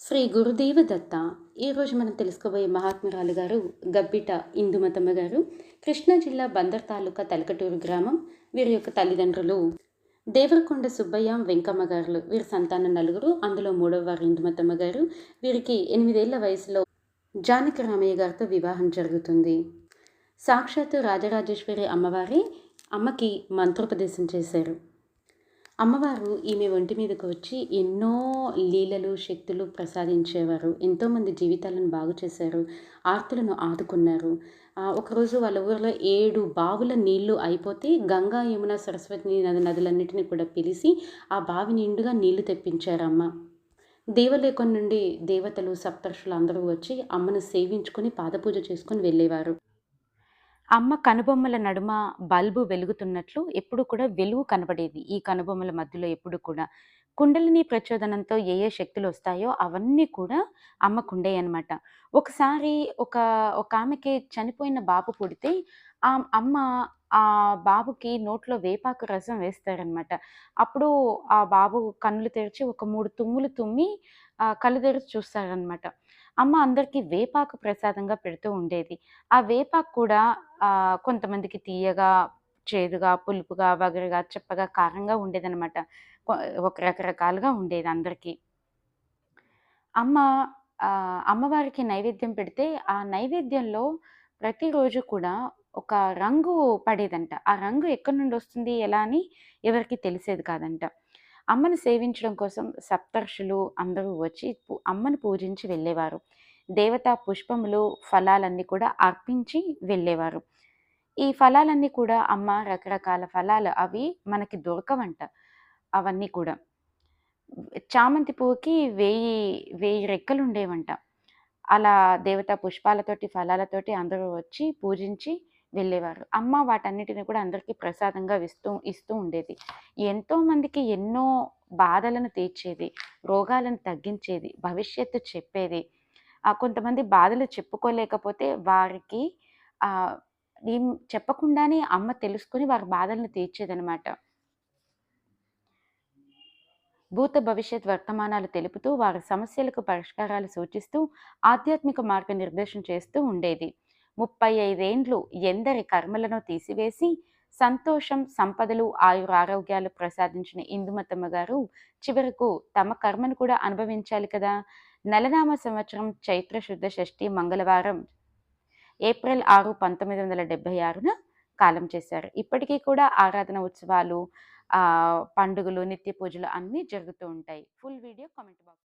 శ్రీ గురుదేవ దత్త ఈరోజు మనం తెలుసుకోబోయే మహాత్మురాలు గారు గబ్బిట ఇందుమతమ్మ గారు. కృష్ణా జిల్లా బందర్ తాలూకా తలకటూరు గ్రామం. వీరి యొక్క తల్లిదండ్రులు దేవరకొండ సుబ్బయ్య వెంకమ్మ గారు. వీరి సంతానం నలుగురు. అందులో మూడవ వారు ఇందుమతమ్మ గారు. వీరికి ఎనిమిదేళ్ళ వయసులో జానకి రామయ్య గారితో వివాహం జరుగుతుంది. సాక్షాత్తు రాజరాజేశ్వరి అమ్మవారి అమ్మకి మంత్రోపదేశం చేశారు. అమ్మవారు ఈమె ఒంటి మీదకు వచ్చి ఎన్నో లీలలు శక్తులు ప్రసాదించేవారు. ఎంతోమంది జీవితాలను బాగు చేశారు ఆర్తులను ఆదుకున్నారు. ఒకరోజు వాళ్ళ ఊరిలో ఏడు బావుల నీళ్ళు అయిపోతే గంగా యమున సరస్వతి నది నదులన్నిటిని కూడా పిలిచి ఆ బావి నిండుగా నీళ్ళు తెప్పించారమ్మ దేవలేఖం నుండి దేవతలు సప్తర్షులు అందరూ వచ్చి అమ్మను సేవించుకొని పాదపూజ చేసుకొని వెళ్ళేవారు. అమ్మ కనుబొమ్మల నడుమ బల్బు వెలుగుతున్నట్లు ఎప్పుడు కూడా వెలుగు కనబడేది ఈ కనుబొమ్మల మధ్యలో ఎప్పుడు కూడా కుండలిని ప్రచోదనంతో ఏ ఏ శక్తులు వస్తాయో అవన్నీ కూడా అమ్మకుండే అనమాట ఒకసారి ఒక ఒక ఆమెకి చనిపోయిన బాబు పుడితే ఆ అమ్మ ఆ బాబుకి నోట్లో వేపాకు రసం వేస్తారనమాట అప్పుడు ఆ బాబు కన్నులు తెరిచి ఒక మూడు తుమ్ములు తుమ్మి కళ్ళు తెరిచి చూస్తారనమాట అమ్మ అందరికీ వేపాకు ప్రసాదంగా పెడుతూ ఉండేది. ఆ వేపాకు కూడా కొంతమందికి తీయగా చేదుగా పులుపుగా వగరుగా చెప్పగా కారంగా ఉండేదనమాట ఒక రకరకాలుగా ఉండేది అందరికీ. అమ్మ అమ్మవారికి నైవేద్యం పెడితే ఆ నైవేద్యంలో ప్రతిరోజు కూడా ఒక రంగు పడేదంట. ఆ రంగు ఎక్కడి నుండి వస్తుంది ఎలా అని ఎవరికి తెలిసేది కాదంట. అమ్మను సేవించడం కోసం సప్తర్షులు అందరూ వచ్చి అమ్మను పూజించి వెళ్ళేవారు. దేవతా పుష్పములు ఫలాలన్నీ కూడా అర్పించి వెళ్ళేవారు. ఈ ఫలాలన్నీ కూడా అమ్మ రకరకాల ఫలాలు అవి మనకి దొరకవంట అవన్నీ కూడా. చామంతి పువ్వుకి వెయ్యి వెయ్యి రెక్కలు ఉండేవంట. అలా దేవతా పుష్పాలతోటి ఫలాలతోటి అందరూ వచ్చి పూజించి వెళ్ళేవారు. అమ్మ వాటన్నిటిని కూడా అందరికీ ప్రసాదంగా ఇస్తూ ఇస్తూ ఉండేది. ఎంతోమందికి ఎన్నో బాధలను తీర్చేది రోగాలను తగ్గించేది భవిష్యత్తు చెప్పేది. కొంతమంది బాధలు చెప్పుకోలేకపోతే వారికి చెప్పకుండానే అమ్మ తెలుసుకొని వారి బాధలను తీర్చేదనమాట భూత భవిష్యత్ వర్తమానాలు తెలుపుతూ వారి సమస్యలకు పరిష్కారాలు సూచిస్తూ ఆధ్యాత్మిక మార్గ నిర్దేశం చేస్తూ ఉండేది. ముప్పై ఐదేండ్లు ఎందరి కర్మలను తీసివేసి సంతోషం సంపదలు ఆయుర ఆరోగ్యాలు ప్రసాదించిన ఇందుమతమ్మ గారు చివరకు తమ కర్మను కూడా అనుభవించాలి కదా. నలనామ సంవత్సరం చైత్ర శుద్ధ షష్ఠి మంగళవారం ఏప్రిల్ ఆరు పంతొమ్మిది వందల డెబ్బై ఆరున కాలం చేశారు. ఇప్పటికీ కూడా ఆరాధన ఉత్సవాలు పండుగలు నిత్య పూజలు అన్నీ జరుగుతూ ఉంటాయి. Full video comment box